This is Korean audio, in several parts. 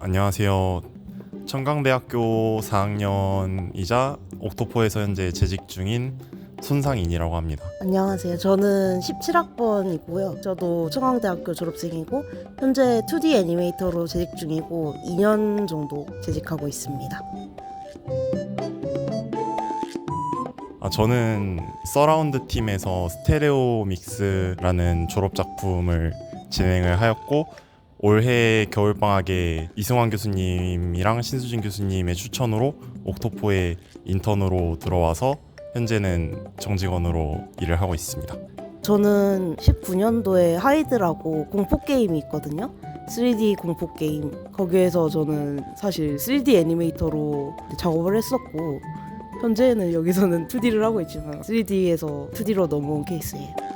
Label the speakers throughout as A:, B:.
A: 안녕하세요. 청강대학교 4학년이자 옥토포에서 현재 재직 중인 손상인이라고 합니다.
B: 안녕하세요. 저는 17학번이고요. 저도 청강대학교 졸업생이고 현재 2D 애니메이터로 재직 중이고 2년 정도 재직하고 있습니다.
A: 아, 저는 서라운드 팀에서 스테레오 믹스라는 졸업 작품을 진행을 하였고 올해 겨울 방학에 이승환 교수님이랑 신수진 교수님의 추천으로 옥토포에 인턴으로 들어와서 현재는 정직원으로 일을 하고 있습니다.
B: 저는 19년도에 하이드라고 공포 게임이 있거든요. 3D 공포 게임. 거기에서 저는 사실 3D 애니메이터로 작업을 했었고 현재는 여기서는 2D를 하고 있지만 3D에서 2D로 넘어온 케이스예요.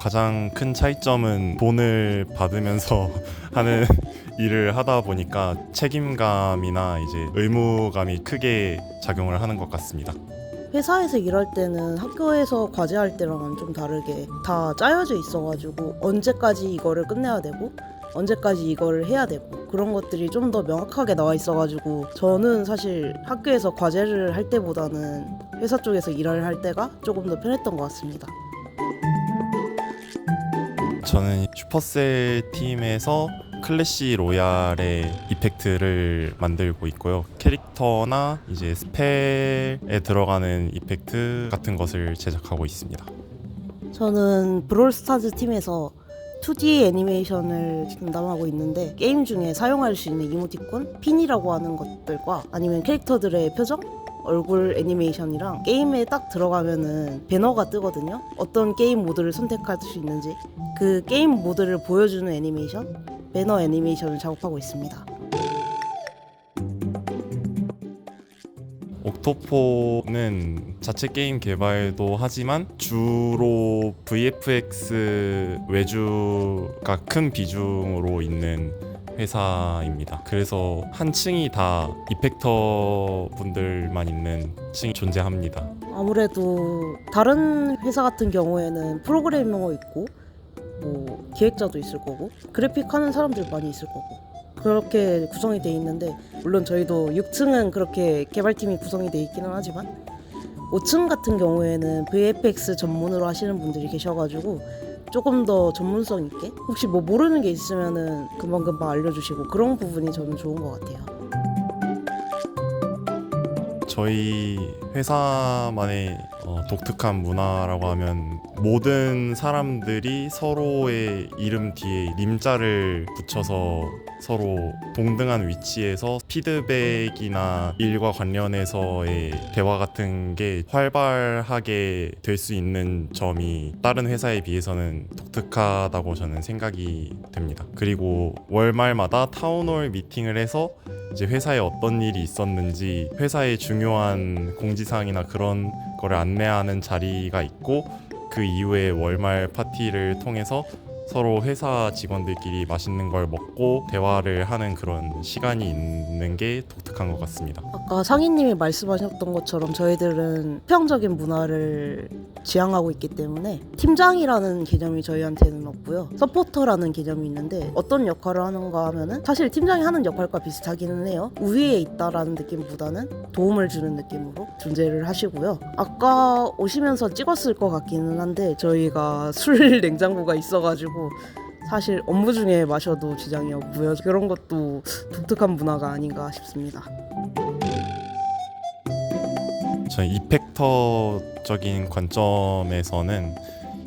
A: 가장 큰 차이점은 돈을 받으면서 하는 일을 하다 보니까 책임감이나 이제 의무감이 크게 작용을 하는 것 같습니다.
B: 회사에서 일할 때는 학교에서 과제할 때랑은 좀 다르게 다 짜여져 있어가지고 언제까지 이거를 끝내야 되고 언제까지 이거를 해야 되고 그런 것들이 좀 더 명확하게 나와 있어가지고 저는 사실 학교에서 과제를 할 때보다는 회사 쪽에서 일을 할 때가 조금 더 편했던 것 같습니다.
A: 저는 슈퍼셀 팀에서 클래시 로얄의 이펙트를 만들고 있고요. 캐릭터나 이제 스펠에 들어가는 이펙트 같은 것을 제작하고 있습니다.
B: 저는 브롤스타즈 팀에서 2D 애니메이션을 담당하고 있는데 게임 중에 사용할 수 있는 이모티콘, 핀이라고 하는 것들과 아니면 캐릭터들의 표정, 얼굴 애니메이션이랑 게임에 딱 들어가면은 배너가 뜨거든요. 어떤 게임 모드를 선택할 수 있는지 그 게임 모드를 보여주는 애니메이션, 배너 애니메이션을 작업하고 있습니다.
A: 옥토포는 자체 게임 개발도 하지만 주로 VFX 외주가 큰 비중으로 있는 회사입니다. 그래서 한 층이 다 이펙터 분들만 있는 층이 존재합니다.
B: 아무래도 다른 회사 같은 경우에는 프로그래머 있고 뭐 기획자도 있을 거고 그래픽 하는 사람들 많이 있을 거고 그렇게 구성이 돼 있는데 물론 저희도 6층은 그렇게 개발팀이 구성이 돼 있기는 하지만 5층 같은 경우에는 VFX 전문으로 하시는 분들이 계셔가지고 조금 더 전문성 있게 혹시 뭐 모르는 게 있으면은 금방금방 알려주시고 그런 부분이 저는 좋은 것 같아요.
A: 저희 회사만의 어, 독특한 문화라고 하면 모든 사람들이 서로의 이름 뒤에 님자를 붙여서 서로 동등한 위치에서 피드백이나 일과 관련해서의 대화 같은 게 활발하게 될 수 있는 점이 다른 회사에 비해서는 독특하다고 저는 생각이 됩니다. 그리고 월말마다 타운홀 미팅을 해서 이제 회사에 어떤 일이 있었는지 회사의 중요한 공지사항이나 그런 거를 안내하는 자리가 있고 그 이후에 월말 파티를 통해서 서로 회사 직원들끼리 맛있는 걸 먹고 대화를 하는 그런 시간이 있는 게 독특한 것 같습니다.
B: 아까 상인님이 말씀하셨던 것처럼 저희들은 수평적인 문화를 지향하고 있기 때문에 팀장이라는 개념이 저희한테는 없고요. 서포터라는 개념이 있는데 어떤 역할을 하는가 하면은 사실 팀장이 하는 역할과 비슷하기는 해요. 우위에 있다라는 느낌보다는 도움을 주는 느낌으로 존재를 하시고요. 아까 오시면서 찍었을 것 같기는 한데 저희가 술 냉장고가 있어가지고 사실 업무 중에 마셔도 지장이 없고요. 그런 것도 독특한 문화가 아닌가 싶습니다.
A: 저는 이펙터적인 관점에서는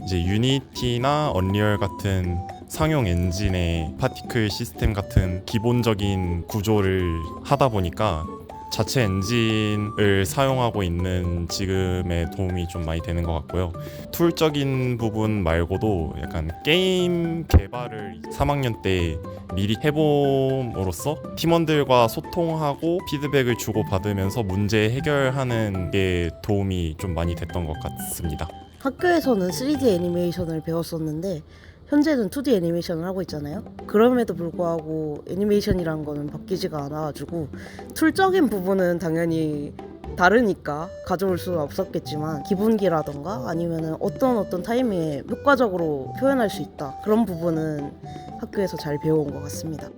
A: 이제 유니티나 언리얼 같은 상용 엔진의 파티클 시스템 같은 기본적인 구조를 하다 보니까 자체 엔진을 사용하고 있는 지금의 도움이 좀 많이 되는 것 같고요. 툴적인 부분 말고도 약간 게임 개발을 3학년 때 미리 해봄으로써 팀원들과 소통하고 피드백을 주고받으면서 문제 해결하는 게 도움이 좀 많이 됐던 것 같습니다.
B: 학교에서는 3D 애니메이션을 배웠었는데 현재는 2D 애니메이션을 하고 있잖아요. 그럼에도 불구하고 애니메이션이란 거는 바뀌지가 않아가지고 툴적인 부분은 당연히 다르니까 가져올 수는 없었겠지만 기분기라던가 아니면은 어떤 어떤 타이밍에 효과적으로 표현할 수 있다 그런 부분은 학교에서 잘 배워온 것 같습니다.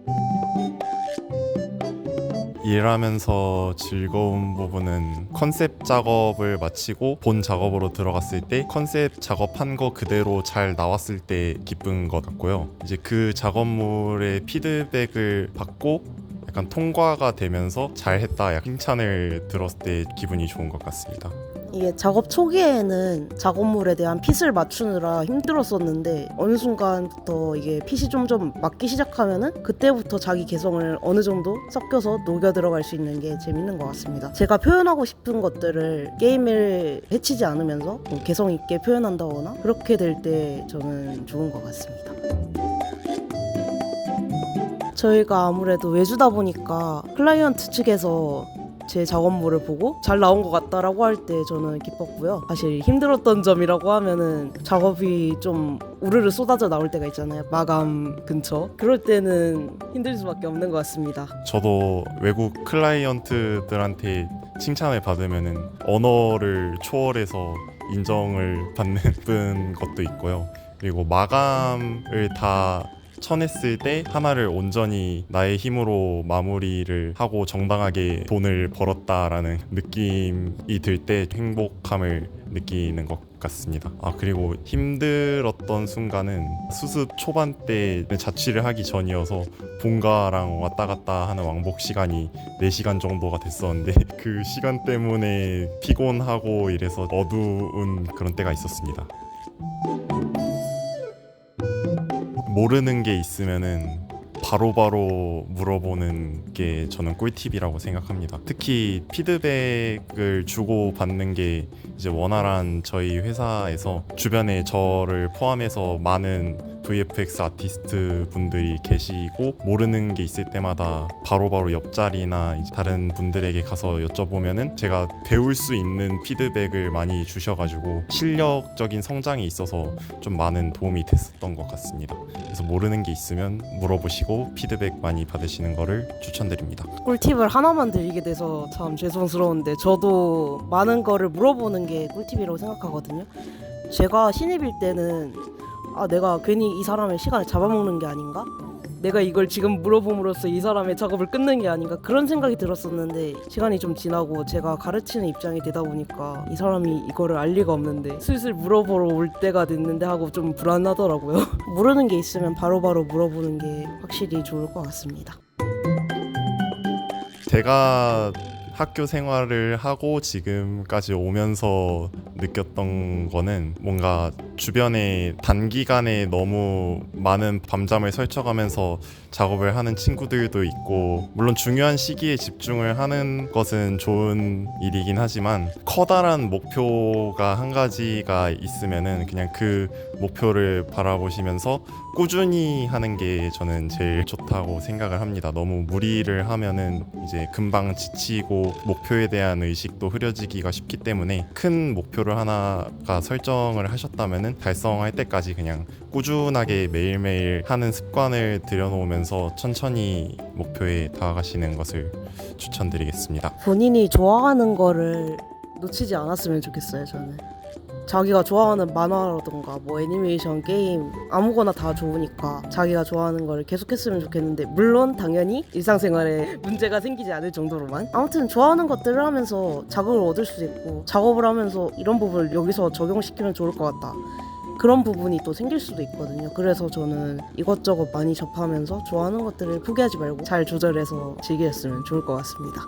A: 일하면서 즐거운 부분은 컨셉 작업을 마치고 본 작업으로 들어갔을 때 컨셉 작업한 거 그대로 잘 나왔을 때 기쁜 것 같고요. 이제 그 작업물의 피드백을 받고 약간 통과가 되면서 잘했다 약 칭찬을 들었을 때 기분이 좋은 것 같습니다.
B: 이게 작업 초기에는 작업물에 대한 핏을 맞추느라 힘들었었는데 어느 순간부터 이게 핏이 좀좀 맞기 시작하면은 그때부터 자기 개성을 어느 정도 섞여서 녹여 들어갈 수 있는 게 재밌는 것 같습니다. 제가 표현하고 싶은 것들을 게임을 해치지 않으면서 좀 개성 있게 표현한다거나 그렇게 될 때 저는 좋은 것 같습니다. 저희가 아무래도 외주다 보니까 클라이언트 측에서 제 작업물을 보고 잘 나온 것 같다라고 할 때 저는 기뻤고요. 사실 힘들었던 점이라고 하면은 작업이 좀 우르르 쏟아져 나올 때가 있잖아요. 마감 근처. 그럴 때는 힘들 수밖에 없는 것 같습니다.
A: 저도 외국 클라이언트들한테 칭찬을 받으면은 언어를 초월해서 인정을 받는 쁜 것도 있고요. 그리고 마감을 다 쳐냈을 때 하나를 온전히 나의 힘으로 마무리를 하고 정당하게 돈을 벌었다라는 느낌이 들 때 행복함을 느끼는 것 같습니다. 아 그리고 힘들었던 순간은 수습 초반 때 자취를 하기 전이어서 본가랑 왔다 갔다 하는 왕복 시간이 4시간 정도가 됐었는데 그 시간 때문에 피곤하고 이래서 어두운 그런 때가 있었습니다. 모르는 게 있으면은 바로 바로 물어보는 게 저는 꿀팁이라고 생각합니다. 특히 피드백을 주고 받는 게 이제 원활한 저희 회사에서 주변에 저를 포함해서 많은 VFX 아티스트 분들이 계시고 모르는 게 있을 때마다 바로바로 옆자리나 다른 분들에게 가서 여쭤보면은 제가 배울 수 있는 피드백을 많이 주셔가지고 실력적인 성장에 있어서 좀 많은 도움이 됐었던 것 같습니다. 그래서 모르는 게 있으면 물어보시고 피드백 많이 받으시는 거를 추천드립니다.
B: 꿀팁을 하나만 드리게 돼서 참 죄송스러운데 저도 많은 거를 물어보는 게 꿀팁이라고 생각하거든요. 제가 신입일 때는 아 내가 괜히 이 사람의 시간을 잡아먹는 게 아닌가? 내가 이걸 지금 물어봄으로써 이 사람의 작업을 끊는 게 아닌가 그런 생각이 들었었는데 시간이 좀 지나고 제가 가르치는 입장이 되다 보니까 이 사람이 이거를 알 리가 없는데 슬슬 물어보러 올 때가 됐는데 하고 좀 불안하더라고요. 모르는 게 있으면 바로바로 물어보는 게 확실히 좋을 것 같습니다.
A: 제가 학교 생활을 하고 지금까지 오면서 느꼈던 거는 뭔가 주변에 단기간에 너무 많은 밤잠을 설쳐가면서 작업을 하는 친구들도 있고 물론 중요한 시기에 집중을 하는 것은 좋은 일이긴 하지만 커다란 목표가 한 가지가 있으면은 그냥 그 목표를 바라보시면서 꾸준히 하는 게 저는 제일 좋다고 생각을 합니다. 너무 무리를 하면은 이제 금방 지치고 목표에 대한 의식도 흐려지기가 쉽기 때문에 큰 목표를 하나가 설정을 하셨다면 은 달성할 때까지 그냥 꾸준하게 매일매일 하는 습관을 들여놓으면서 천천히 목표에 다가가시는 것을 추천드리겠습니다.
B: 본인이 좋아하는 거를 놓치지 않았으면 좋겠어요 저는 자기가 좋아하는 만화라던가 뭐 애니메이션 게임 아무거나 다 좋으니까 자기가 좋아하는 거를 계속했으면 좋겠는데 물론 당연히 일상생활에 문제가 생기지 않을 정도로만 아무튼 좋아하는 것들을 하면서 자극을 얻을 수도 있고 작업을 하면서 이런 부분을 여기서 적용시키면 좋을 것 같다 그런 부분이 또 생길 수도 있거든요. 그래서 저는 이것저것 많이 접하면서 좋아하는 것들을 포기하지 말고 잘 조절해서 즐겼으면 좋을 것 같습니다.